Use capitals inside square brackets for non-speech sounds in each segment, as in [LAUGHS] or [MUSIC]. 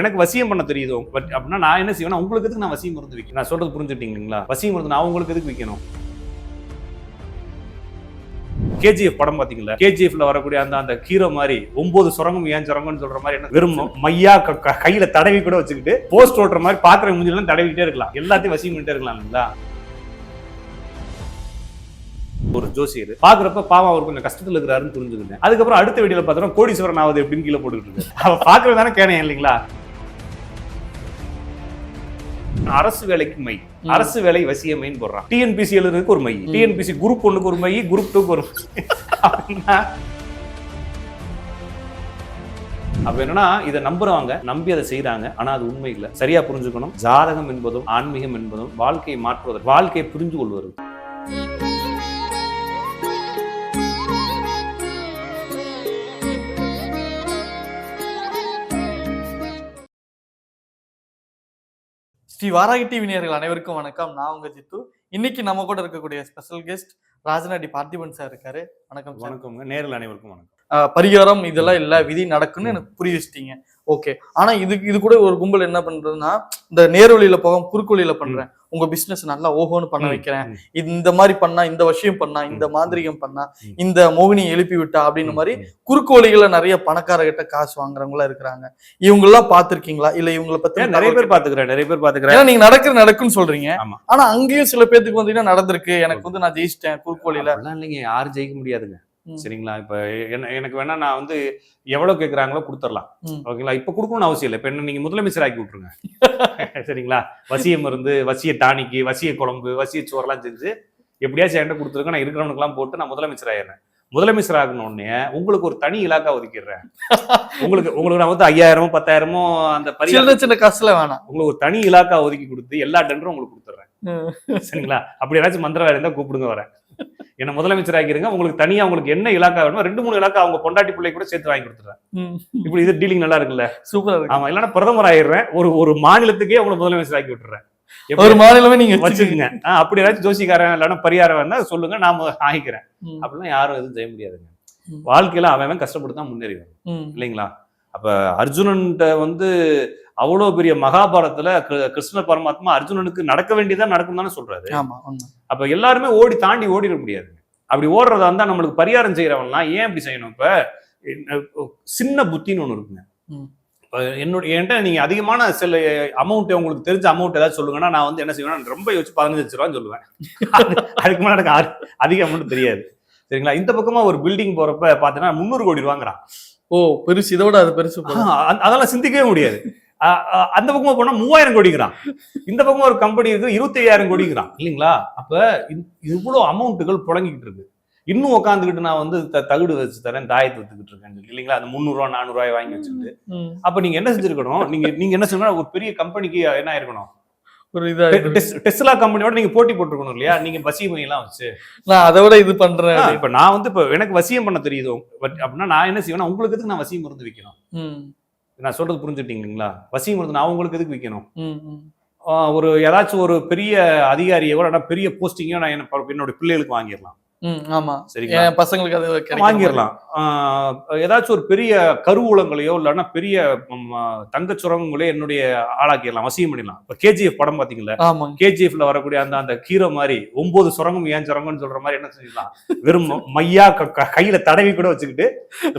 எனக்கு வசியம் பண்ண தெரியுது? பட் அப்படின்னா நான் என்ன செய்வேன் உங்களுக்கு எதுக்கு நான் வசியம் மருந்து வைக்கணும்? நான் சொல்றது புரிஞ்சுட்டீங்களா வசியம் மருந்து நான் உங்களுக்கு எதுக்கு வைக்கணும்? கேஜிஎஃப் படம் பாத்தீங்களா கேஜிஎஃப்ல வரக்கூடிய அந்த அந்த ஹீரோ மாதிரி ஒன்பது சுரங்கம் ஏன் சுரங்கம்னு சொல்ற மாதிரி என்ன வெறும் மையா கையில தடவி கூட வச்சுக்கிட்டு போஸ்ட் ஓட்டுற மாதிரி பாக்குற மூஞ்சிலாம் தடவிக்கிட்டே இருக்கலாம். எல்லாத்தையும் வசியம் பண்ணிட்டே இருக்கலாம் இல்லைங்களா? ஒரு ஜோசியர். பாக்குறப்ப பாவம் அவர் கொஞ்சம் கஷ்டத்துல இருக்கிறாருன்னு புரிஞ்சுக்கிட்டேன். அதுக்கப்புறம் அடுத்த வீடியோல பார்த்தோம்னா கோடீஸ்வரன் ஆகுது எப்படின்னு கீழே போட்டுக்கிட்டு இருக்கு அவ பாக்குறது தானே கேனேன் இல்லைங்களா? அரசு வேலைக்கு மை. அரசு வேலை வசியமைன்னு போடுறான். டிஎன்பிசி எழுதுறதுக்கு ஒரு மை. டிஎன்பிசி குரூப் ஒண்ணுக்கு ஒரு மை குரூப் டூக்கு ஒரு அப்ப என்னன்னா இதை நம்புறவங்க நம்பி அதை செய்றாங்க. ஆனா அது உண்மை இல்லை. சரியா புரிஞ்சுக்கணும். ஜாதகம் என்பதும் ஆன்மீகம் என்பதும் வாழ்க்கையை மாற்றுவதற்கு வாழ்க்கையை புரிஞ்சு கொள்வது. ஸ்ரீ வாராகி டிவி நேயர்கள் அனைவருக்கும் வணக்கம். நான் உங்க ஜித்து. இன்னைக்கு நம்ம கூட இருக்கக்கூடிய special guest Rajanadi Parthiban sir இருக்காரு. வணக்கம் சார் வணக்கங்க நேரில் அனைவருக்கும் வணக்கம். பரிகாரம் இதெல்லாம் இல்ல விதி நடக்குன்னு எனக்கு புரிய வச்சிட்டீங்க. ஓகே ஆனா இது இது கூட ஒரு கும்பல் என்ன பண்றதுன்னா இந்த நேர்வழியில போகாம குறுக்கு பண்றேன். உங்க பிசினஸ் நல்லா ஓஹோன்னு பண்ண வைக்கிறேன். இந்த மாதிரி பண்ணா இந்த விஷயம் பண்ணா இந்த மாந்திரிகம் பண்ணா. இந்த மோகினி எழுப்பி விட்டா அப்படின்னு மாதிரி குறுக்கு வழிகளை நிறைய பணக்காரர்கிட்ட காசு வாங்குறவங்களா இருக்கிறாங்க. இவங்க எல்லாம் பாத்திருக்கீங்களா இல்ல இவங்கள பத்தி நிறைய பேர் பாத்துக்கிறேன் நிறைய பேர் பாத்துக்கிறேன் நீங்க நடக்கிற நடக்குன்னு சொல்றீங்க. ஆனா அங்கேயும் சில பேத்துக்கு வந்தீங்கன்னா நடந்திருக்கு? எனக்கு வந்து நான் ஜெயிச்சிட்டேன் குறுக்கு வழியில இல்லைங்க யாரும் ஜெயிக்க முடியாதுங்க. சரிங்களா? இப்ப என்ன எனக்கு வேணா நான் வந்து எவ்வளவு கேக்குறாங்களோ கொடுத்துடலாம். ஓகேங்களா? இப்ப கொடுக்கணும்னு அவசியம் இல்லை. இப்ப என்ன நீங்க முதலமைச்சர் ஆக்கி விட்டுருங்க. [LAUGHS] சரிங்களா? வசிய மருந்து வசிய டானிக்கு வசிய குழம்பு வசிய சோறுலாம் செஞ்சு எப்படியாச்சும் என்கிட்ட கொடுத்துருங்க. நான் இருக்கிறவனுக்குலாம் போட்டு நான் முதலமைச்சர் ஆயிடுறேன். முதலமைச்சர் ஆகணும் உடனே உங்களுக்கு ஒரு தனி இலாக்கா ஒதுக்கிடுறேன். உங்களுக்கு உங்களுக்கு நான் வந்து ஐயாயிரமோ பத்தாயிரமோ அந்த சின்ன சின்ன காசுல வேணாம். உங்களுக்கு ஒரு தனி இலாக்கா ஒதுக்கி கொடுத்து எல்லா டெண்டரும் உங்களுக்கு கொடுத்துட்றேன். சரிங்களா? அப்படி ஏதாச்சும் மந்திரவாதி இருந்தா கூப்பிடுங்க வரேன் என்ன முதலமைச்சர் ஆக்கிருங்க உங்களுக்கு தனியா உங்களுக்கு என்ன இலாக்கா வேணுமோ ரெண்டு மூணு இலாக்கா அவங்க பொண்டாட்டி பிள்ளை கூட சேர்த்து வாங்கி கொடுத்துறேன். இப்படி இது டீலிங் நல்லா இருக்குல்ல? சூப்பரா ஆமா இல்லைன்னா பிரதமர் ஆயிடுறேன் ஒரு ஒரு மாநிலத்துக்கே உங்களுக்கு முதலமைச்சர் ஆக்கி விட்டுறேன் ஒரு? மாநிலமே நீங்க வச்சுக்கோங்க. அப்படி ஏதாச்சும் ஜோசிக்காரன் இல்லைன்னா பரிகாரம் வேணா சொல்லுங்க நாம ஆகிக்கிறேன் அப்படிலாம் யாரும் எதுவும் செய்ய முடியாதுங்க. வாழ்க்கையில அவன் கஷ்டப்பட்டு தான் முன்னேறி வரணும். இல்லைங்களா? அப்ப அர்ஜுனன்ட்ட வந்து அவ்வளவு பெரிய மகாபாரதத்துல கிரு- கிருஷ்ண பரமாத்மா அர்ஜுனனுக்கு நடக்க வேண்டியதா நடக்கும் தானே சொல்றாரு. அப்ப எல்லாருமே ஓடி தாண்டி ஓடிட முடியாது. அப்படி ஓடுறதா இருந்தா நம்மளுக்கு பரிகாரம் செய்யறவன்லாம் ஏன் இப்படி செய்யணும்? இப்ப சின்ன புத்தின்னு ஒண்ணு இருக்குங்க. என்னோட என்கிட்ட நீங்க அதிகமான சில அமௌண்ட் உங்களுக்கு தெரிஞ்ச அமௌண்ட் ஏதாவது சொல்லுங்கன்னா நான் வந்து என்ன செய்வேன் ரொம்ப யோசிச்சு பதினஞ்சு லட்ச ரூபான்னு சொல்லுவேன். அது- [LAUGHS] அதுக்கு மேல எனக்கு அதிக அமௌண்ட் தெரியாது. சரிங்களா? இந்த பக்கமா ஒரு பில்டிங் போறப்ப பாத்தீங்கன்னா முந்நூறு கோடி ரூபாங்கிறான். ஓ பெருசு. இதோட அது பெருசு அதெல்லாம் சிந்திக்கவே முடியாது. அந்த பக்கமா போனா மூவாயிரம் கோடிங்கிறான். இந்த பக்கமா ஒரு கம்பெனி இருக்கு இருபத்தி ஐயாயிரம் கோடிங்கிறான். இல்லைங்களா? அப்ப இவ்வளவு அமௌண்ட்டுகள் புழங்கிட்டு இருக்கு. இன்னும் உட்காந்துக்கிட்டு நான் வந்து தகுடு வச்சு தரேன் தாயத்தை வச்சுக்கிட்டு இருக்கேன் இல்லைங்களா? அந்த முந்நூறு ரூபா நானூறு ரூபாய் வாங்கி வச்சுக்கிட்டு. அப்ப நீங்க என்ன செஞ்சிருக்கணும்? நீங்க நீங்க என்ன செய்யணும் ஒரு பெரிய கம்பெனிக்கு என்ன இருக்கணும் ஒரு இதா. டெஸ்லா கம்பெனியோட நீங்க போட்டி போட்டுருக்கணும் இல்லையா? நீங்க வசியம் எல்லாம் வச்சு. நான் அதை விட இது பண்றேன். இப்ப நான் வந்து இப்ப எனக்கு வசியம் பண்ண தெரியுது. பட் அப்படின்னா நான் என்ன செய்வேன் உங்களுக்கு நான் வசியம் மருந்து வைக்கணும். நான் சொல்றது புரிஞ்சுட்டீங்களா நான் உங்களுக்கு எதுக்கு வைக்கணும் ம். ம். ஆஹ் ஒரு ஏதாச்சும் ஒரு பெரிய அதிகாரியோ இல்லைன்னா பெரிய போஸ்டிங்கோ நான் என்ன- என்னோட பிள்ளைகளுக்கு வாங்கிடலாம். ஆமா. பசங்களுக்கு அது வாங்கிடலாம். ஆஹ் ஏதாச்சும் ஒரு பெரிய கருவூலங்களையோ இல்லைன்னா பெரிய தங்கச் சுரங்கங்களோ என்னுடைய ஆளாக்கிடலாம் வசியம் பண்ணிடலாம். இப்போ கேஜிஎஃப் படம் பாத்தீங்களா கேஜிஎஃப்ல வரக்கூடிய அந்த அந்த ஹீரோ மாதிரி ஒன்பது சுரங்கம் ஏன் சுரங்கம்னு சொல்ற மாதிரி என்ன செஞ்சிடலாம்? வெறும் [LAUGHS] மையா கையில தடவி கூட வச்சுக்கிட்டு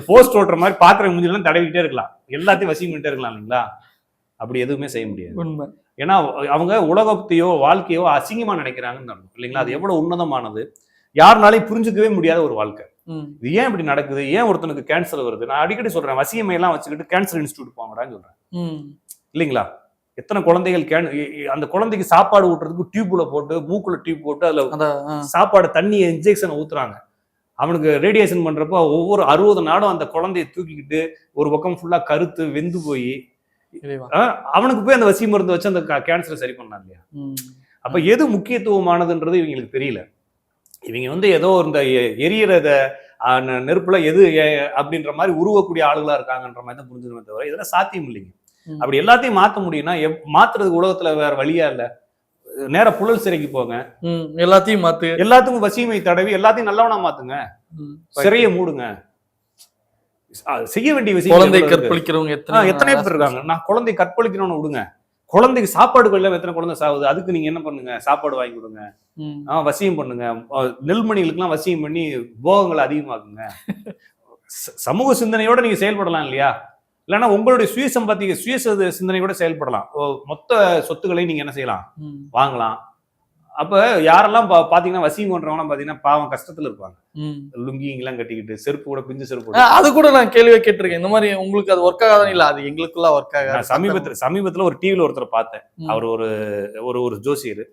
போஸ்ட் ஓட்டுற மாதிரி பாக்குற மூஞ்சிலாம் தடவிக்கிட்டே இருக்கலாம். எல்லாத்தையும் வசியம் பண்ணிட்டே இருக்கலாம் இல்லைங்களா? அப்படி எதுவுமே செய்ய முடியாது. உண்மை. ஏன்னா அவங்க உலகத்தையோ வாழ்க்கையோ அசிங்கமா நினைக்கிறாங்கன்னு இல்லைங்களா? அது எவ்வளவு உன்னதமானது. யாருனாலையும் புரிஞ்சுக்கவே முடியாத ஒரு வாழ்க்கை. இது ஏன் இப்படி நடக்குது ஏன் ஒருத்தனுக்கு கேன்சர் வருது நான் அடிக்கடி சொல்றேன் வசியமை எல்லாம் வச்சுக்கிட்டு கேன்சர் இன்ஸ்டியூட் போங்கடான்னு சொல்றேன். இல்லைங்களா எத்தனை குழந்தைகள் கேன் அந்த குழந்தைக்கு சாப்பாடு ஊட்டுறதுக்கு டியூப்ல போட்டு மூக்குல டியூப் போட்டு அதுல. சாப்பாடு தண்ணி இன்ஜெக்ஷன் ஊத்துறாங்க அவனுக்கு ரேடியேஷன் பண்றப்போ ஒவ்வொரு அறுபது நாடும் அந்த குழந்தைய தூக்கிக்கிட்டு ஒரு பக்கம் ஃபுல்லா கருத்து வெந்து போய். அவனுக்கு போய் அந்த வசி மருந்து வச்சு அந்த கேன்சரை சரி பண்ணான் இல்லையா. அப்ப எது முக்கியத்துவமானதுன்றது இவங்களுக்கு தெரியல இவங்க வந்து ஏதோ இந்த எரியறத நெருப்புல எது அப்படின்ற மாதிரி உருவக்கூடிய ஆளுகளா இருக்காங்கன்ற மாதிரி தான் புரிஞ்சுக்கணுமே தவிர இதெல்லாம் சாத்தியம் இல்லைங்க. அப்படி எல்லாத்தையும் மாத்த முடியும்னா மாத்துறதுக்கு உலகத்துல வேற வழியா இல்ல நேர புழல் சிறைக்கு போங்க. எல்லாத்தையும் மாத்து எல்லாத்துக்கும் வசியமை தடவி எல்லாத்தையும் நல்லவனா மாத்துங்க. சிறையை மூடுங்க செய்ய வேண்டிய விஷயம் குழந்தை? கற்பழிக்கிறவங்க எத்தனை எத்தனை பேர் இருக்காங்க நான் குழந்தை கற்பழிக்கணும்னு விடுங்க குழந்தைக்கு சாப்பாடு கொள்ள எத்தனை குழந்தை சாகுது அதுக்கு நீங்க என்ன பண்ணுங்க? சாப்பாடு வாங்கி கொடுங்க. ம். ஆ, வசியம் பண்ணுங்க. ஆ, நெல்மணிகளுக்கெல்லாம் வசியம் பண்ணி போகங்களை அதிகமாக்குங்க. சமூக சிந்தனையோட நீங்க செயல்படலாம் இல்லையா? இல்லைன்னா உங்களுடைய சுய சம்பாத்திய சுய சிந்தனையோட செயல்படலாம். மொத்த சொத்துக்களை நீங்க என்ன செய்யலாம். வாங்கலாம். அப்ப யாரெல்லாம் பா- பாத்தீங்கன்னா வசியம் பண்றவங்க பாத்தீங்கன்னா பாவம் கஷ்டத்துல இருப்பாங்க. லுங்கிங்கெல்லாம் கட்டிக்கிட்டு செருப்பு கூட பிஞ்சு செருப்பு. அது கூட நான் கேள்வியே கேட்டிருக்கேன். இந்த மாதிரி உங்களுக்கு அது ஒர்க் ஆகாதான் இல்ல அது எங்களுக்குள்ள ஒர்க் ஆகாது. சமீபத்துல சமீபத்துல ஒரு டிவில ஒருத்தரை பார்த்தேன். அவர் ஒரு ஒரு ஒரு ஜோசியர்.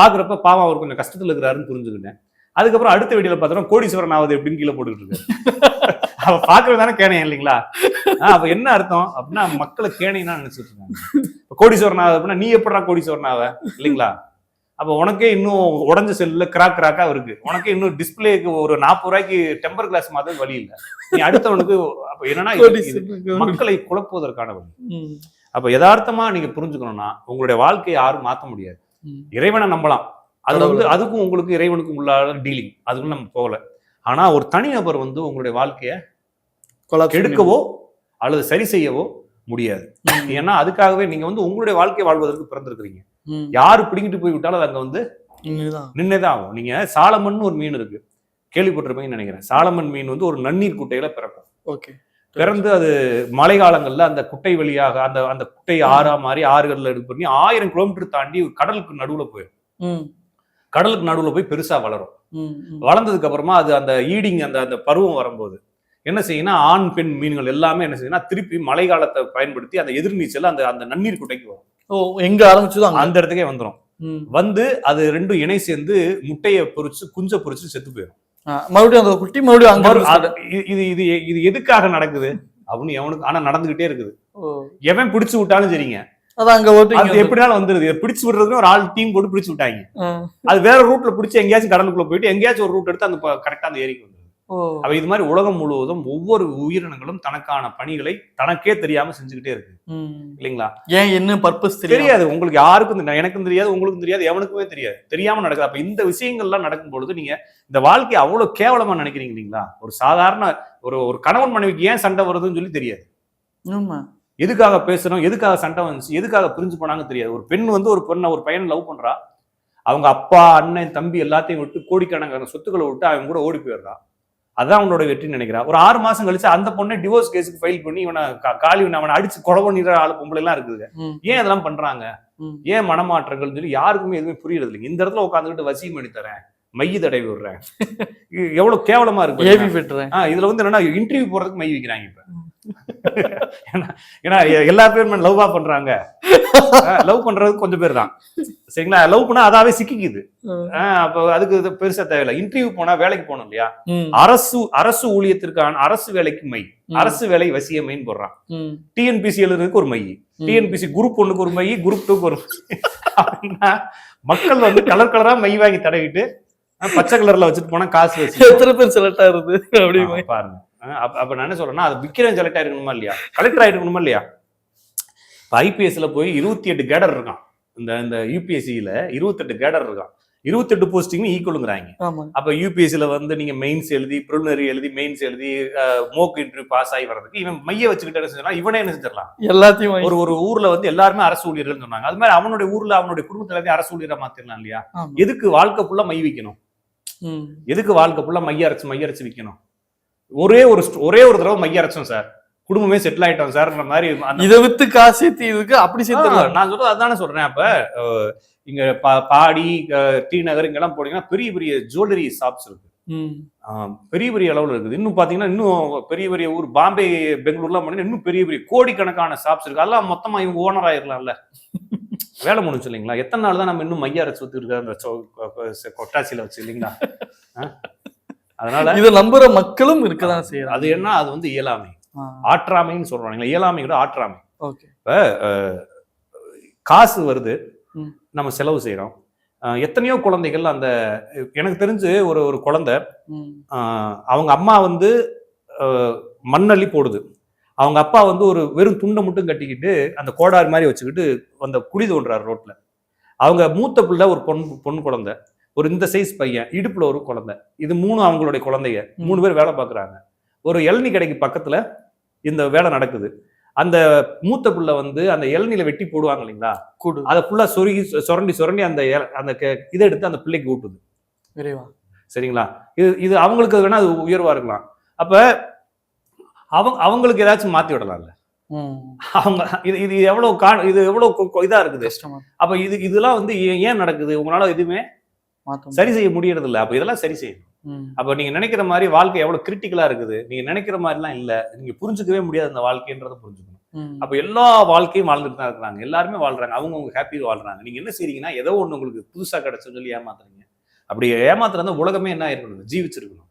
பாக்குறப்ப பாவம் அவர் கொஞ்சம் கஷ்டத்துல இருக்கிறாருன்னு புரிஞ்சுக்கிட்டேன். அதுக்கப்புறம் அடுத்த வீடியோல பார்த்தோம்னா கோடீஸ்வரன் ஆகுது எப்படின்னு கீழே போட்டுக்கிட்டு இருக்காரு. [LAUGHS] அவ பாக்குறது தானே கேணையம் இல்லைங்களா? அப்ப என்ன அர்த்தம்? அப்படின்னா மக்களை கேணையனா நினைச்சிட்டு இருக்காங்க. கோடீஸ்வரன் ஆகுது அப்படின்னா நீ எப்படா கோடீஸ்வரன் ஆவ? இல்லைங்களா? அப்ப உனக்கே இன்னும் உடஞ்ச செல்லுல கிராக் கிராக்கா இருக்கு உனக்கே இன்னும் டிஸ்பிளேக்கு ஒரு நாற்பது ரூபாய்க்கு டெம்பர் கிளாஸ் மாத்த வழி இல்ல நீ அடுத்தவனுக்கு அப்ப என்னன்னா மக்களை குழப்புவதற்கான வழி. அப்ப யதார்த்தமா நீங்க புரிஞ்சுக்கணும்னா உங்களுடைய வாழ்க்கையை யாரும் மாத்த முடியாது. இறைவனை நம்பலாம் அது. வந்து அதுக்கும் உங்களுக்கு இறைவனுக்கும் உள்ள டீலிங் அதுக்குள்ள நம்ம போகல ஆனா ஒரு தனிநபர் வந்து உங்களுடைய வாழ்க்கைய கெடுக்கவோ அல்லது சரி செய்யவோ முடியாது. ஏன்னா அதுக்காகவே நீங்க வந்து உங்களுடைய வாழ்க்கை வாழ்வதற்கு பிறந்திருக்கிறீங்க. யாரு பிடிங்கிட்டு போய் விட்டாலும் அது அங்க வந்து. நின்னேதான் ஆகும். நீங்க சாலமன் ஒரு மீன் இருக்கு. கேள்விப்பட்டிருப்பீங்கன்னு நினைக்கிறேன். சாலமன் மீன் வந்து ஒரு நன்னீர் குட்டையில பிறக்கும். ஓகே. பிறந்து அது மழை காலங்கள்ல அந்த குட்டை வழியாக அந்த அந்த குட்டை ஆறா மாதிரி ஆறுகள்ல இது பண்ணி ஆயிரம் கிலோமீட்டர் தாண்டி கடலுக்கு நடுவுல போயிடும். கடலுக்கு நடுவுல போய் பெருசா வளரும். வளர்ந்ததுக்கு அப்புறமா அது அந்த ஈடிங் அந்த அந்த பருவம் வரும்போது என்ன செய்யும்னா ஆண் பெண் மீன்கள் எல்லாமே என்ன செய்யும்னா திருப்பி மழை காலத்தை பயன்படுத்தி அந்த எதிர்நீச்சல் அந்த அந்த நன்னீர் குட்டைக்கு வரும். எங்க ஆரம்பிச்சதோ அங்க? அந்த இடத்துக்கே வந்துரும். ம். வந்து அது ரெண்டும் இணை சேர்ந்து முட்டையை பொறிச்சு குஞ்சை பொறிச்சு செத்து போயிடும் மறுபடியும் அந்த குட்டி மறுபடியும் இது இது இது எதுக்காக நடக்குது? அப்படின்னு எவனுக்கு ஆனா நடந்துகிட்டே இருக்குது. ஓ. எவன் பிடிச்சு விட்டாலும் சரிங்க. அங்க எப்படினாலும் வந்துருது. பிடிச்சு விடுறதுன்னு ஒரு ஆள் டீம் போட்டு பிடிச்சு விட்டாங்க. அது வேற ரூட்ல பிடிச்சு எங்கேயாச்சும் கடலுக்குள்ள போயிட்டு எங்கேயாச்சும் ஒரு ரூட் எடுத்து அந்த கரெக்டா அந்த ஏரிக்கு வந்துருது ஓ அப்ப இது மாதிரி உலகம் முழுவதும் ஒவ்வொரு உயிரினங்களும் தனக்கான பணிகளை தனக்கே தெரியாம செஞ்சுக்கிட்டே இருக்கு. இல்லைங்களா? ஏன் என்ன பர்பஸ் தெரியாது. உங்களுக்கு யாருக்கும் எனக்கும் தெரியாது உங்களுக்கும் தெரியாது எவனுக்குமே தெரியாது. தெரியாம நடக்குது. அப்ப இந்த விஷயங்கள்லாம் நடக்கும் பொழுது நீங்க இந்த வாழ்க்கையை அவ்வளவு கேவலமா நினைக்கிறீங்க இல்லைங்களா? ஒரு சாதாரண ஒரு ஒரு கணவன் மனைவிக்கு ஏன் சண்டை வருதுன்னு சொல்லி தெரியாது. எதுக்காக பேசுறோம் எதுக்காக சண்டை வந்துச்சு? எதுக்காக பிரிஞ்சு போனாங்க தெரியாது. ஒரு பெண் வந்து ஒரு பெண்ணை ஒரு பையனை லவ் பண்றா. அவங்க அப்பா அண்ணன் தம்பி எல்லாத்தையும் விட்டு கோடிக்கணக்கான சொத்துக்களை விட்டு அவன் கூட ஓடி போயிடுறா. அதான் அவனோட வெற்றின்னு நினைக்கிறா. ஒரு ஆறு மாசம் கழிச்சு அந்த பொண்ணை டிவோர்ஸ் கேஸுக்கு ஃபைல் பண்ணி இவனை காலி அவனை அடிச்சு கொலை பண்ணிடுற ஆளு பொம்பளை எல்லாம் இருக்குது. ஏன் இதெல்லாம் பண்றாங்க. ஏன் மனமாற்றங்கள் சொல்லி யாருக்குமே எதுவுமே புரியறது இல்லைங்க இந்த இடத்துல உட்காந்துக்கிட்டு வசியம் பண்ணி தரேன் மைய தடவி விடுறேன். [LAUGHS] எவ்வளவு கேவலமா இருக்கு இதுல வந்து என்னன்னா இன்டர்வியூ போறதுக்கு மை வைக்கிறாங்க இப்ப. [LAUGHS] ஏன்னா எல்லா பேருமே லவ்வா பண்றாங்க. லவ் பண்றது கொஞ்சம் பேர் தான் சரிங்களா? லவ் பண்ணா அதாவே சிக்கிக்குது. அப்ப அதுக்கு பெருசா தேவையில்லை. இன்டர்வியூ போனா வேலைக்கு போகணும் இல்லையா. அரசு அரசு ஊழியத்திற்கான அரசு வேலைக்கு மை. அரசு வேலை வசிய மைன்னு போடுறான். டிஎன்பிசி எழுதுறதுக்கு ஒரு மை. டிஎன்பிசி குரூப் ஒண்ணுக்கு ஒரு மை குரூப் டூக்கு ஒரு. அப்படின்னா மக்கள் வந்து கலர் கலரா மை வாங்கி தடவிட்டு பச்சை கலர்ல வச்சுட்டு போனா காசு வச்சு எத்தனை பேர் செலக்ட் ஆகுது அப்படி ஆ, பாருங்க. அப்ப அப்ப நான் என்ன சொல்றேன்னா அது விக்ரம் செலக்ட் ஆயிருக்கணுமா இல்லையா? கலெக்டர் ஆயிருக்கணுமா இல்லையா? இப்ப ஐபிஎஸ்ல போய் இருபத்தி எட்டு கேடர் இருக்கான். இந்த இந்த யூபிஎஸ்சியில இருபத்தெட்டு கேடர் இருக்கான். இருபத்தெட்டு போஸ்டிங் ஈக்குவலுங்கிறாங்க அப்ப யூபிஎஸ்சில வந்து நீங்க மெயின்ஸ் எழுதி ப்ரிலிமினரி எழுதி மெயின்ஸ் எழுதி மோக் இன்டர்வியூ பாஸ் ஆகி வர்றதுக்கு இவன் மைய வச்சுக்கிட்டு என்ன இவனே என்ன செஞ்சிடலாம் எல்லாத்தையும் ஒரு ஒரு ஊர்ல வந்து எல்லாருமே அரசு ஊழியர்கள் சொன்னாங்க. அது மாதிரி அவனுடைய ஊர்ல அவனுடைய குடும்பத்துல எல்லாத்தையும் அரசு ஊழியரா மாத்திரலாம் இல்லையா. எதுக்கு வாழ்க்கை ஃபுல்லா மை வைக்கணும். எதுக்கு வாழ்க்கை ஃபுல்லா மைய அரைச்சு மைய அரைச்சு விற்கணும் ஒரே ஒரு ஒரே ஒரு தடவை மைய அரைச்சோம் சார். குடும்பமே செட்டில் ஆயிட்டோம் சார்ன்ற மாதிரி இதை வித்து காசு சேர்த்து இதுக்கு அப்படி ஆ, சேர்த்துடலாம். நான் சொல்றது அதானே சொல்றேன். அப்ப இங்க பாடி டி நகர் இங்கெல்லாம் போனீங்கன்னா பெரிய பெரிய ஜுவல்லரி ஷாப்ஸ் இருக்கு. பெரிய பெரிய அளவுல இருக்குது. இன்னும் பாத்தீங்கன்னா இன்னும் பெரிய பெரிய ஊர் பாம்பே பெங்களூர்லாம் போனீங்கன்னா இன்னும் பெரிய பெரிய கோடிக்கணக்கான ஷாப்ஸ் இருக்கு. அதெல்லாம் மொத்தமா இவங்க ஓனர் ஆயிரலாம்ல. வேலை முடிஞ்சு இல்லைங்களா? எத்தனை நாள் தான் நம்ம இன்னும் மைய அரைச்சு ஊத்தி அந்த சொ- கொ- கொ- கொட்டாச்சியில வச்சு இல்லைங்களா? அதனால இதை நம்புற மக்களும் இருக்கதான் செய்யறாங்க. அது என்ன? அது வந்து இயலாமை. ஆற்றாமைன்னு சொல்றாங்க. இயலாமை கூட ஆற்றாமை. காசு வருது. நம்ம செலவு செய்யறோம் எத்தனையோ குழந்தைகள் அந்த எனக்கு தெரிஞ்சு ஒரு ஒரு குழந்தை அவங்க அம்மா வந்து மண்ணள்ளி போடுது. அவங்க அப்பா வந்து ஒரு வெறும் துண்டை மட்டும் கட்டிக்கிட்டு அந்த கோடாரி மாதிரி வச்சுக்கிட்டு அந்த குழி தோன்றாரு ரோட்ல. அவங்க மூத்த பிள்ளை ஒரு பொன் பொன் குழந்தை. ஒரு இந்த சைஸ் பையன் இடுப்புல ஒரு குழந்தை. இது மூணு அவங்களுடைய குழந்தைங்க. மூணு பேர் வேலை பார்க்குறாங்க. ஒரு இளநீ கடைக்கு பக்கத்துல இந்த வேலை நடக்குது. அந்த மூத்த புள்ள வந்து அந்த இளநீல வெட்டி போடுவாங்க இல்லைங்களா? கூடு. அதை ஃபுல்லா சொருகி சுரண்டி சுரண்டி அந்த அந்த இதை எடுத்து அந்த பிள்ளைக்கு ஊட்டுது. விரைவா. சரிங்களா? இது இது அவங்களுக்கு வேணா அது உயர்வா இருக்கலாம். அப்ப அவங்க அவங்களுக்கு ஏதாச்சும் மாத்தி விடலாம்ல? அவங்க இது இது எவ்வளவு கா இது எவ்வளவு இதா இருக்குது? அப்ப இது இதெல்லாம் வந்து ஏன் நடக்குது? உங்களால எதுவுமே சரி செய்ய முடியறது இல்ல அப்ப இதெல்லாம் சரி செய்யணும். அப்ப நீங்க நினைக்கிற மாதிரி வாழ்க்கை எவ்வளவு கிரிட்டிக்கலா இருக்குது? நீங்க நினைக்கிற மாதிரிலாம் இல்ல. நீங்க புரிஞ்சுக்கவே முடியாது அந்த வாழ்க்கைன்றதை புரிஞ்சுக்கணும். அப்ப எல்லா வாழ்க்கையும் வாழ்ந்துட்டு தான் இருக்கிறாங்க. எல்லாருமே வாழ்றாங்க. அவங்க அவங்க ஹாப்பியில் வாழ்றாங்க. நீங்க என்ன செய்றீங்கன்னா ஏதோ ஒண்ணு உங்களுக்கு புதுசா கிடைச்சுன்னு சொல்லி ஏமாத்துறீங்க. அப்படி ஏமாத்துறது உலகமே என்ன இருக்கணும் ஜீவிச்சிருக்கணும்.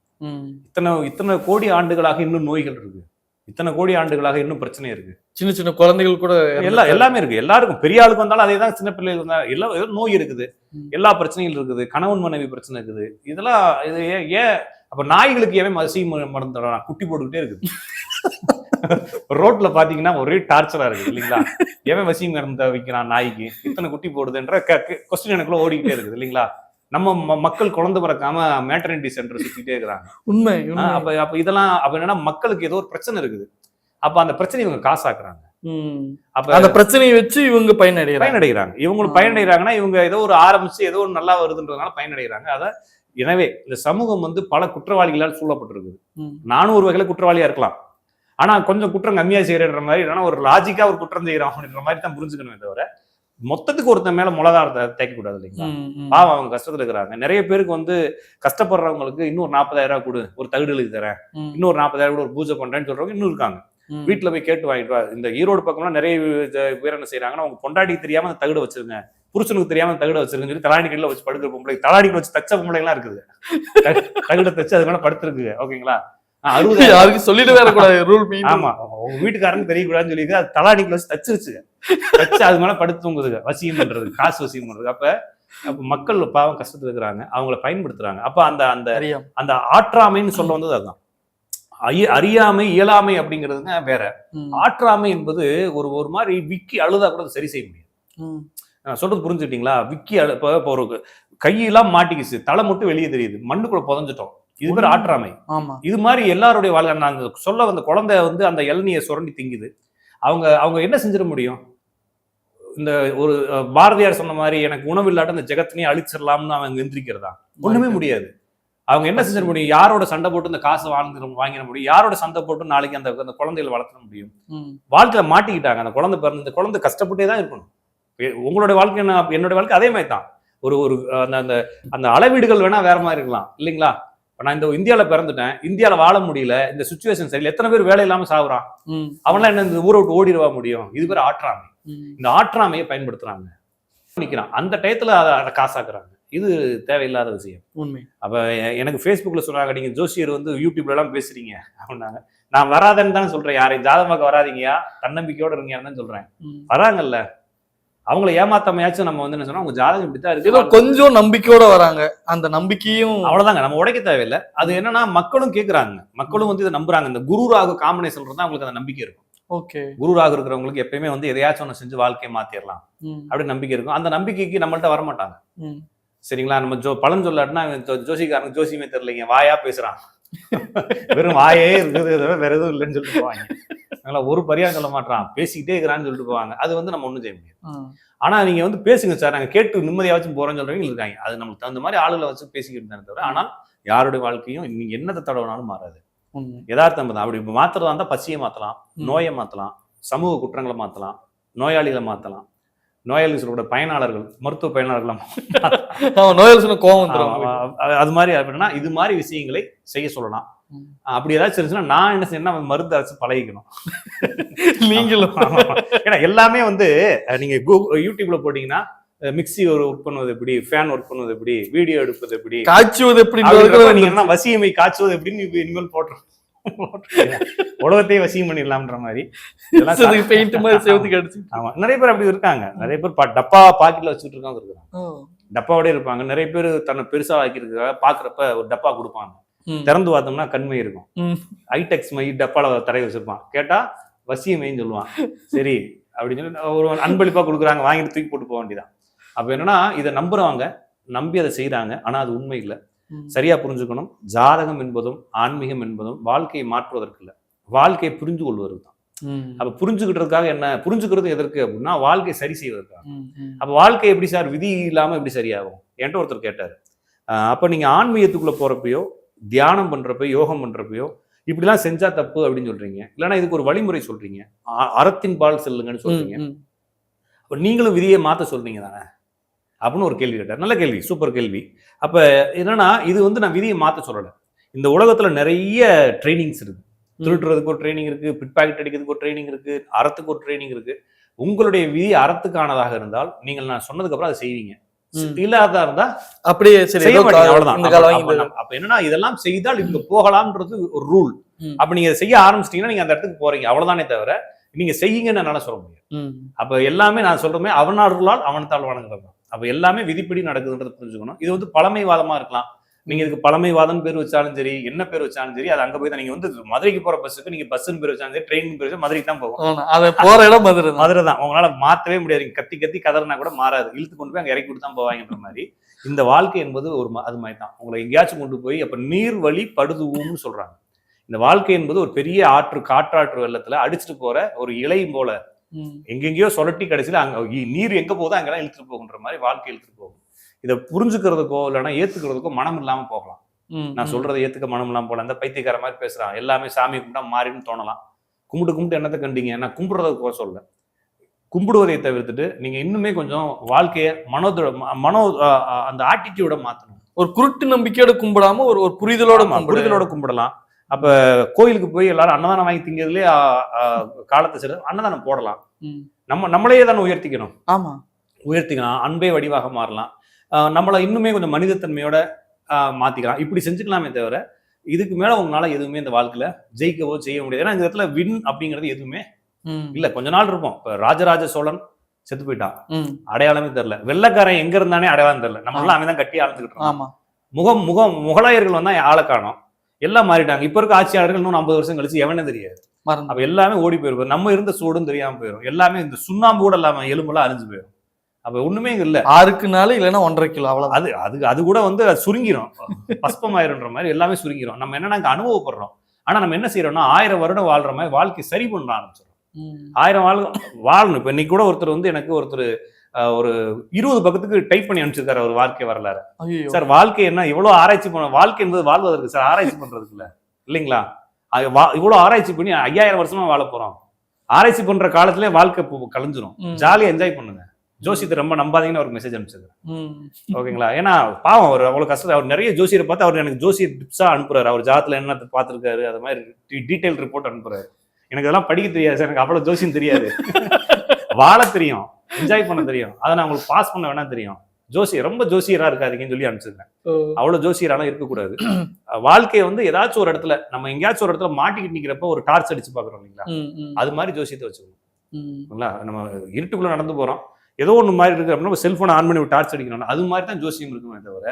இத்தனை இத்தனை கோடி ஆண்டுகளாக இன்னும் நோய்கள் இருக்கு. இத்தனை கோடி ஆண்டுகளாக இன்னும் பிரச்சனை இருக்கு. சின்ன சின்ன குழந்தைகள் கூட எல்லா எல்லாமே இருக்கு. எல்லாருக்கும் பெரிய ஆளுக்கு வந்தாலும் அதே தான் சின்ன பிள்ளைகள் வந்தா எல்லா நோய் இருக்குது. எல்லா பிரச்சனைகள் இருக்குது. கணவன் மனைவி பிரச்சனை இருக்குது. இதெல்லாம் இது ஏன் ஏன் அப்ப நாய்களுக்கு ஏன் மசி மருந்து தரான்? குட்டி போட்டுக்கிட்டே இருக்குது. [LAUGHS] ரோட்ல பாத்தீங்கன்னா ஒரே டார்ச்சரா இருக்கு இல்லைங்களா? எவன் வசி மருந்து வைக்கிறான் நாய்க்கு? இத்தனை குட்டி போடுதுன்ற கொஸ்டின் எனக்குள்ள ஓடிக்கிட்டே இருக்குது இல்லைங்களா? நம்ம மக்கள் குழந்தை பிறக்காம மேட்டர்னிட்டி சென்டர் சுத்திட்டே இருக்கிறாங்க. உண்மை அப்ப அப்ப இதெல்லாம் அப்ப என்னன்னா மக்களுக்கு ஏதோ ஒரு பிரச்சனை இருக்குது. அப்ப அந்த பிரச்சனை இவங்க காசாக்குறாங்க. அப்ப அந்த பிரச்சனையை வச்சு இவங்க பயனடைகிறாங்க. பயனடைகிறாங்க. இவங்களும். பயனடைகிறாங்கன்னா இவங்க ஏதோ ஒரு ஆரம்பிச்சு ஏதோ ஒரு நல்லா வருதுன்றதுனால பயனடைகிறாங்க. அத எனவே இந்த சமூகம் வந்து பல குற்றவாளிகளால் சூழப்பட்டிருக்குது. நானும் ஒரு வகையில குற்றவாளியா இருக்கலாம். ஆனா கொஞ்சம் குற்றம் கம்மியா செய்யறன்ற மாதிரி இல்லைன்னா ஒரு லாஜிக்கா ஒரு குற்றம் செய்யறோம் அப்படின்ற மாதிரி தான் புரிஞ்சுக்கணுமே தவிர மொத்தத்துக்கு ஒருத்தன் மேல முளாதாரத்தை தேய்க்க கூடாது இல்லைங்களா. பாவம் அவங்க கஷ்டத்துல இருக்கிறாங்க. நிறைய பேருக்கு வந்து கஷ்டப்படுறவங்களுக்கு இன்னொரு நாற்பதாயிரம் ரூபாய் கொடு ஒரு தகுடு எழுதி தரேன். இன்னொரு நாற்பதாயிரம் கூட ஒரு பூஜை பண்றேன்னு சொல்றவங்க இன்னும் இருக்காங்க. வீட்டுல போய் கேட்டு வாங்கிட்டு வா. இந்த ஈரோடு பக்கம்லாம் நிறைய பேர் என்ன செய்யறாங்கன்னா அவங்க பொண்டாட்டிக்கு தெரியாம அந்த தகுடு வச்சிருங்க. புருஷனுக்கு தெரியாம தகுடு வச்சிருங்கன்னு சொல்லி தலாடிக்கல்ல வச்சு படுக்கிற பொம்பளை தலாடிக்கல் வச்சு தச்ச பொம்பளைலாம் இருக்குது. தகு- தகுடை தச்சு அது மேல படுத்துருக்குங்க ஓகேங்களா? அறுபது யாருக்கும் சொல்லிட்டு வேற கூடாது. ரூல் ஆமா. உங்க வீட்டுக்காரனுக்கு தெரியக்கூடாதுன்னு சொல்லி அது தலாடிக்கல் வச்சு தச்சிருச்சுங்க தச்சு அது மேல படுத்து தூங்குதுங்க வசியம் பண்றது காசு வசியம் பண்றது. அப்ப அப்ப மக்கள் பாவம் கஷ்டத்துல இருக்கிறாங்க. அவங்கள பயன்படுத்துறாங்க. அப்ப அந்த அந்த அந்த ஆற்றாமைன்னு சொல்ல வந்தது அதுதான். அறியாமை இயலாமை அப்படிங்கிறதுங்க வேற. ஆற்றாமை என்பது ஒரு ஒரு மாதிரி விக்கி அழுதா கூட சரி செய்ய முடியும் ம், நான் சொல்றது புரிஞ்சுக்கிட்டீங்களா? விக்கி அழு இப்போ ஒரு கையெல்லாம் மாட்டிக்கிச்சு தலை மட்டும் வெளியே தெரியுது மண்ணுக்குள்ள புதஞ்சிட்டோம். இது பேர். ஆற்றாமை. இது மாதிரி எல்லாருடைய வாழ்க்கை நான் சொல்ல வந்த குழந்தை வந்து அந்த இளநியை சுரண்டி திங்குது. அவங்க அவங்க என்ன செஞ்சிட முடியும்? இந்த ஒரு பாரதியார் சொன்ன மாதிரி எனக்கு உணவு இல்லாட்ட இந்த ஜெகத்தினையே அழிச்சிடலாம்னு அவங்க எந்திரிக்கிறதா ஒண்ணுமே முடியாது. அவங்க என்ன செஞ்சிட முடியும்? யாரோட சண்டை போட்டு இந்த காசை வாங்கிட வாங்கிட முடியும்? யாரோட சண்டை போட்டு நாளைக்கு அந்த அந்த குழந்தைகளை வளர்த்த முடியும்? வாழ்க்கையில மாட்டிக்கிட்டாங்க. அந்த குழந்தை பிறந்து இந்த குழந்தை கஷ்டப்பட்டே தான் இருக்கணும். உங்களோட வாழ்க்கை என்ன? என்னோட வாழ்க்கை அதே மாதிரி தான். ஒரு ஒரு அந்த அந்த அந்த அளவீடுகள் வேணா வேற மாதிரி இருக்கலாம். இல்லைங்களா? இப்ப நான் இந்த இந்தியால பிறந்துட்டேன். இந்தியால வாழ முடியல. இந்த சுச்சுவேஷன் சரியில்லை. எத்தனை பேர் வேலை இல்லாம சாகுறான் அவன்லாம் என்ன இந்த ஊரை விட்டு ஓடிடுவா முடியும்? இது பேர் ஆற்றாமை. இந்த ஆற்றாமையை பயன்படுத்துறாங்க. நிக்கிறான். அந்த டயத்துல அதை காசாக்குறாங்க. இது தேவையில்லாத விஷயம். உண்மை. அப்ப எனக்கு ஃபேஸ்புக்ல சொன்னாங்க நீங்க ஜோசியர் வந்து யூடியூப்ல எல்லாம் பேசுறீங்க. அப்படின்னாங்க. நான் வராதேன்னு தானே சொல்றேன். யாரையும் ஜாதகமாக்க வராதீங்கயா? தன்னம்பிக்கையோட இருங்கன்னு தான் சொல்றேன். ம். வராங்கல்ல? அவங்கள ஏமாத்தாமையாச்சும் நம்ம வந்து என்ன சொன்னா உங்க ஜாதகம் இப்படித்தான் இருக்கு. கொஞ்சம் நம்பிக்கையோட வராங்க. அந்த நம்பிக்கையும் அவ்வளவுதாங்க நம்ம உடைக்க தேவையில்லை. அது என்னன்னா மக்களும் கேக்குறாங்க. மக்களும் வந்து இதை நம்புறாங்க. இந்த குரு ராகு காம்பினேஷன் தான் அவங்களுக்கு அந்த நம்பிக்கை இருக்கும். ஓகே. குரு ராகு இருக்கிறவங்களுக்கு எப்பயுமே வந்து எதையாச்சும் ஒன்று செஞ்சு வாழ்க்கையை மாத்திரலாம் அப்படி நம்பிக்கை இருக்கும். அந்த நம்பிக்கைக்கு நம்மள்ட்ட வரமாட்டாங்க. சரிங்களா? நம்ம ஜோ பலன் சொல்லாட்டினா இவன் ஜோ- ஜோசிக்காரனுக்கு ஜோசியமே தெரியலைங்க. வாயா பேசுறான். வெறும் வாயே இருக்குது தவிர வேற எதுவும் இல்லைன்னு சொல்லிட்டு போவாங்க. அதனால ஒரு பரிகாரம் சொல்ல மாட்டான். பேசிக்கிட்டே இருக்கிறான்னு சொல்லிட்டு போவாங்க. அது வந்து நம்ம ஒண்ணும் செய்ய முடியாது. ஆனா நீங்க வந்து பேசுங்க சார். நாங்க கேட்டு நிம்மதியாச்சும் போறோம்னு சொல்றவங்க இருக்காங்க. அது நமக்கு தகுந்த மாதிரி ஆளுகளை வச்சு பேசிக்கிட்டு தானே தவிர ஆனால் யாருடைய வாழ்க்கையும் நீங்க என்னத்தை தடவினாலும் மாறாது. யதார்த்தம் தான். அப்படி மாத்துறதா இருந்தா பசியை மாத்தலாம். நோயை மாத்தலாம் சமூக குற்றங்களை மாத்தலாம் நோயாளிகளை மாத்தலாம். நோயாளி சொல்லக்கூட பயனாளர்கள் மருத்துவ பயனாளர்களை அவன் [LAUGHS] நோயாளி சொன்ன கோவம். அது மாதிரி அப்படின்னா இது மாதிரி விஷயங்களை செய்ய சொல்லலாம். அப்படி ஏதாச்சும் இருந்துச்சுன்னா நான் என்ன செய்யணும் மருந்து அரைச்சு பழகிக்கணும் [LAUGHS] நீங்களும். ஏன்னா எல்லாமே வந்து நீங்க கூ- யூடியூப்ல போட்டீங்கன்னா மிக்ஸி ஒரு ஒர்க் பண்ணுவது எப்படி ஃபேன் ஒர்க் பண்ணுவது எப்படி வீடியோ எடுப்பது எப்படி காய்ச்சுவது எப்படி அப்படின்றப்ப நீங்க என்ன வசியமை காய்ச்சுவது எப்படின்னு இனிமேல் போட்டுருங்க. [LAUGHS] உலகத்தையே வசியம் பண்ணிடலாம்ன்ற மாதிரி. பெயிண்ட் மாதிரி [LAUGHS] செவத்துக்கு அடிச்சு ஆமா. நிறைய பேர் அப்படி இருக்காங்க. நிறைய பேர் பா- டப்பா பாக்கெட்ல வச்சுட்டு இருக்காங்க இருக்காங்க டப்பாவோட இருப்பாங்க. நிறைய பேர் தன்னை பெருசா ஆக்கியிருக்காங்க பாக்குறப்ப ஒரு டப்பா கொடுப்பாங்க. திறந்து பார்த்தோம்னா கண்மை இருக்கும். ம். ஐடெக்ஸ் மை டப்பால தடவை வச்சிருப்பான். கேட்டா வசியமைன்னு சொல்லுவான். சரி அப்படின்னு சொல்லி ஒரு அன்பளிப்பா கொடுக்குறாங்க. வாங்கிட்டு தூக்கி போட்டு போக வேண்டியதான் அப்ப என்னன்னா இதை நம்புறவங்க நம்பி அதை செய்றாங்க. ஆனா அது உண்மை இல்லை. சரியா புரிஞ்சுக்கணும். ஜாதகம் என்பதும் ஆன்மீகம் என்பதும் வாழ்க்கையை மாற்றுவதற்கு இல்லை. வாழ்க்கையை புரிஞ்சு கொள்வது தான். அப்ப புரிஞ்சுக்கிட்டதுக்காக என்ன? புரிஞ்சுக்கிறது எதற்கு அப்படின்னா வாழ்க்கையை சரி செய்வதற்காக. அப்ப வாழ்க்கை எப்படி சார்? விதி இல்லாம எப்படி சரியாகும்? என்கிட்ட ஒருத்தர் கேட்டாரு. அப்ப நீங்க ஆன்மீகத்துக்குள்ள போறப்பயோ தியானம் பண்றப்ப யோகம் பண்றப்பயோ இப்படிலாம் செஞ்சா தப்பு அப்படின்னு சொல்றீங்க. இல்லைன்னா இதுக்கு ஒரு வழிமுறை சொல்றீங்க. அறத்தின் பால் செல்லுங்கன்னு சொல்றீங்க. நீங்களும் விதியை மாத்த சொல்றீங்க தானே? அப்படின்னு ஒரு கேள்வி கேட்டார். நல்ல கேள்வி சூப்பர் கேள்வி. அப்ப என்னன்னா இது வந்து நான் விதியை மாத்த சொல்லல. இந்த உலகத்துல நிறைய ட்ரைனிங்ஸ் இருக்கு. திருடுறதுக்கு ஒரு ட்ரைனிங் இருக்கு பிட் பாக்கெட் அடிக்கிறதுக்கு ஒரு ட்ரைனிங் இருக்கு அறத்துக்கு ஒரு ட்ரைனிங் இருக்கு. உங்களுடைய விதி அறத்துக்கானதாக இருந்தால் நீங்கள் நான் சொன்னதுக்கு அப்புறம் அதை செய்வீங்க. இல்லாததா இருந்தா அப்படியே சரி செய்ய அவ்வளவுதான். அப்ப- என்னன்னா இதெல்லாம் செய்தால் இங்க போகலாம்ன்றது ஒரு ரூல். அப்ப நீங்க செய்ய ஆரம்பிச்சிட்டீங்கன்னா நீங்க அந்த இடத்துக்கு போறீங்க. அவ்வளவுதானே தவிர நீங்க செய்யுங்கன்னு என்னால சொல்ல முடியாது. ம். அப்ப எல்லாமே நான் சொல்றமே அவனார்களால் அவனத்தால் வணங்குறது அப்ப எல்லாமே விதிப்படி நடக்குதுன்றது புரிஞ்சுக்கணும். இது வந்து பழமைவாதமா இருக்கலாம். நீங்க இதுக்கு பழமைவாதம் பேர் வச்சாலும் சரி என்ன பேர் வச்சாலும் சரி அது அங்க போய் தான் நீங்க வந்து மதுரைக்கு போற பஸ்ஸுக்கு நீங்க பஸ்ஸுன்னு பேர் வச்சாலும் சரி ட்ரெயின் பேர் வச்சா மதுரைக்கு தான் போகும். அது போற இடம் மதுரை தான். மதுரை தான். உங்களால மாத்தவே முடியாது. கத்தி கத்தி கதறினா கூட மாறாது. இழுத்து கொண்டு போய் அங்க இறக்கி விட்டு தான் போவாங்கன்ற மாதிரி. இந்த வாழ்க்கை என்பது ஒரு அது மாதிரி தான். உங்களை எங்கேயாச்சும் கொண்டு போய் அப்ப நீர் வழி படுதுவும்னு சொல்றாங்க. இந்த வாழ்க்கை என்பது ஒரு பெரிய ஆற்று காற்றாற்று வெள்ளத்துல அடிச்சுட்டு போற ஒரு இலை போல. எங்கெங்கேயோ சொலட்டி கடைசியில அங்க நீர் எங்க போகுதோ அங்கெல்லாம் இழுத்துட்டு போகுன்ற மாதிரி வாழ்க்கை இழுத்துட்டு போகும். இதை புரிஞ்சுக்கிறதுக்கோ இல்லைன்னா ஏத்துக்கிறதுக்கோ மனம் இல்லாம போகலாம். நான் சொல்றதை ஏத்துக்க மனம் இல்லாம போகலாம். அந்த பைத்தியக்கார மாதிரி பேசுறான். எல்லாமே சாமி கும்பிட்டா மாறின்னு தோணலாம். கும்பிட்டு கும்பிட்டு என்னத்தை கண்டீங்க? நான் கும்பிடுறத கூட சொல்ல கும்பிடுவதை தவிர்த்துட்டு நீங்க இன்னுமே கொஞ்சம் வாழ்க்கைய மனோத மனோ அந்த ஆட்டிடியூட மாத்தணும். ஒரு குருட்டு நம்பிக்கையோட கும்பிடாம ஒரு ஒரு புரிதலோட. புரிதலோட கும்பிடலாம். அப்ப கோயிலுக்கு போய் எல்லாரும் அன்னதானம் வாங்கி திங்கிறதுலே காலத்தை சரி அன்னதானம் போடலாம். நம்ம நம்மளையே தானே உயர்த்திக்கணும். ஆமா. உயர்த்திக்கலாம் அன்பே வடிவாக மாறலாம். நம்மளை இன்னுமே கொஞ்சம் மனிதத்தன்மையோட ஆஹ் மாத்திக்கலாம். இப்படி செஞ்சுக்கலாமே தவிர இதுக்கு மேல உங்களால எதுவுமே இந்த வாழ்க்கையில ஜெயிக்கவோ செய்ய முடியாது. ஏன்னா இந்த இடத்துல வின் அப்படிங்கிறது எதுவுமே. இல்ல. கொஞ்ச நாள் இருக்கும் இப்ப ராஜராஜ சோழன் செத்து போயிட்டான். அடையாளமே தெரியல. வெள்ளைக்காரன் எங்க இருந்தானே அடையாளம் தெரியல. நம்ம எல்லாம் அவன் தான் கட்டி ஆழ்ந்துக்கிட்டு இருக்கான் ஆமா. முகம் முகம் முகலாயர்கள் வந்தா ஆளை காணோம். எல்லாம் மாறிட்டாங்க. இப்ப இருக்க ஆட்சியாளர்கள் இன்னும் ஐம்பது வருஷம் கழிச்சு எவனே தெரியாது. அப்ப எல்லாமே ஓடி போயிருக்கும். நம்ம இருந்த சூடும் தெரியாம போயிடும் எல்லாமே இந்த சுண்ணாம்பு கூட இல்லாம எலும்பெல்லாம் அழிஞ்சு போயிடும் அப்ப ஒண்ணுமே இல்ல. ஆறுக்கு இல்லைன்னா ஒன்றரை கிலோ அவ்வளவுதான். அது அது அது கூட வந்து சுருங்கிரும். பஸ்பமாயிருன்ற மாதிரி எல்லாமே சுருங்கிரும். நம்ம என்னன்னா அங்க அனுபவப்படுறோம். ஆனா நம்ம என்ன செய்யறோம்னா ஆயிரம் வருடம் வாழ்ற மாதிரி வாழ்க்கை சரி பண்ண ஆரம்பிச்சிடும். ஆயிரம் வாழ் வாழணும். இப்ப இன்னைக்கு கூட ஒருத்தர் வந்து எனக்கு ஒருத்தர் ஒரு இருபது பக்கத்துக்கு டைப் பண்ணி அனுப்பிச்சிருக்காரு அவர் வாழ்க்கை வரலாறு. சார் வாழ்க்கை என்ன? இவ்வளவு ஆராய்ச்சி பண்ண வாழ்க்கை என்பது வாழ்வதற்கு சார் ஆராய்ச்சி பண்றதுக்கு இல்ல இல்லைங்களா இவ்வளவு ஆராய்ச்சி பண்ணி ஐயாயிரம் வருஷமா வாழ போறோம். ஆராய்ச்சி பண்ற காலத்திலே வாழ்க்கை கலைஞ்சிரும். ஜாலியா என்ஜாய் பண்ணுங்க. ஜோசியத்தை ரொம்ப நம்பாதீங்கன்னு ஒரு மெசேஜ் அனுப்பிச்சிருக்கேன். ஓகேங்களா? ஏன்னா பாவம் அவர் அவ்வளவு கஷ்டம் அவர் நிறைய ஜோசியரை பார்த்து அவர் எனக்கு ஜோசிய டிப்ஸா அனுப்புறாரு. அவர் ஜாதத்துல என்ன பார்த்திருக்காரு அது மாதிரி டீடைல் ரிப்போர்ட் அனுப்புறாரு. எனக்கு அதெல்லாம் படிக்க தெரியாது சார். எனக்கு அவ்வளவு ஜோசியம் தெரியாது. [LAUGHS] வாழ தெரியும். என்ஜாய் பண்ண தெரியும். அதை நான் உங்களுக்கு பாஸ் பண்ண வேணா தெரியும். ஜோசியர் ரொம்ப ஜோசியரா இருக்காதீங்கன்னு சொல்லி அனுப்பிச்சிருக்கேன் ஓ. அவ்வளவு ஜோசியராலாம் இருக்கக்கூடாது. அஹ் வாழ்க்கையை வந்து ஏதாச்சும் ஒரு இடத்துல நம்ம எங்கேயாச்சும் ஒரு இடத்துல மாட்டிக்கிட்டு நிக்கிறப்ப ஒரு டார்ச் அடிச்சு பாக்குறோம் இல்லைங்களா? அது மாதிரி ஜோசியத்தை வச்சுக்கணும். நம்ம இருட்டுக்குள்ள நடந்து போறோம். ஏதோ ஒன்று மாதிரி இருக்கு. அப்படின்னா செல்போனை ஆன் பண்ணி டார்ச் அடிக்கணும் அது மாதிரி தான் ஜோசியம் இருக்குமே தவிர.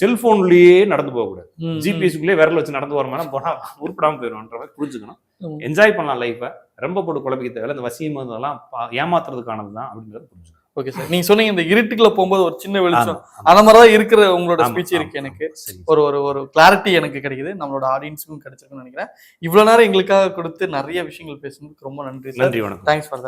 செல்போன்லயே நடந்து போகக்கூடாது. ம். ஜிபிஎஸ்க்குள்ளே விரல் வச்சு நடந்து வர மாதிரி போனா உருப்படாம போயிடும்ன்ற மாதிரி புரிஞ்சுக்கணும். என்ஜாய் பண்ணலாம் லைஃபை ரொம்ப போட்டு குழப்பிக்க தேவையில்ல. இந்த வசியம் அதெல்லாம் பா- ஏமாத்துறதுக்கானது தான் அப்படிங்கிறது புரிஞ்சுக்கணும். ஓகே சார் நீங்க சொன்னீங்க இந்த இருட்டுக்குள்ள போகும்போது ஒரு சின்ன வெளிச்சம். அந்த மாதிரிதான் இருக்கிற உங்களோட ஸ்பீச் இருக்கு எனக்கு. ஒரு ஒரு ஒரு கிளாரிட்டி எனக்கு கிடைக்குது. நம்மளோட ஆடியன்ஸுக்கும் கிடைச்சிருக்குன்னு நினைக்கிறேன். இவ்வளவு நேரம் எங்களுக்காக கொடுத்து நிறைய விஷயங்கள் பேசுனதுக்கு ரொம்ப நன்றி நன்றி வணக்கம். Thanks for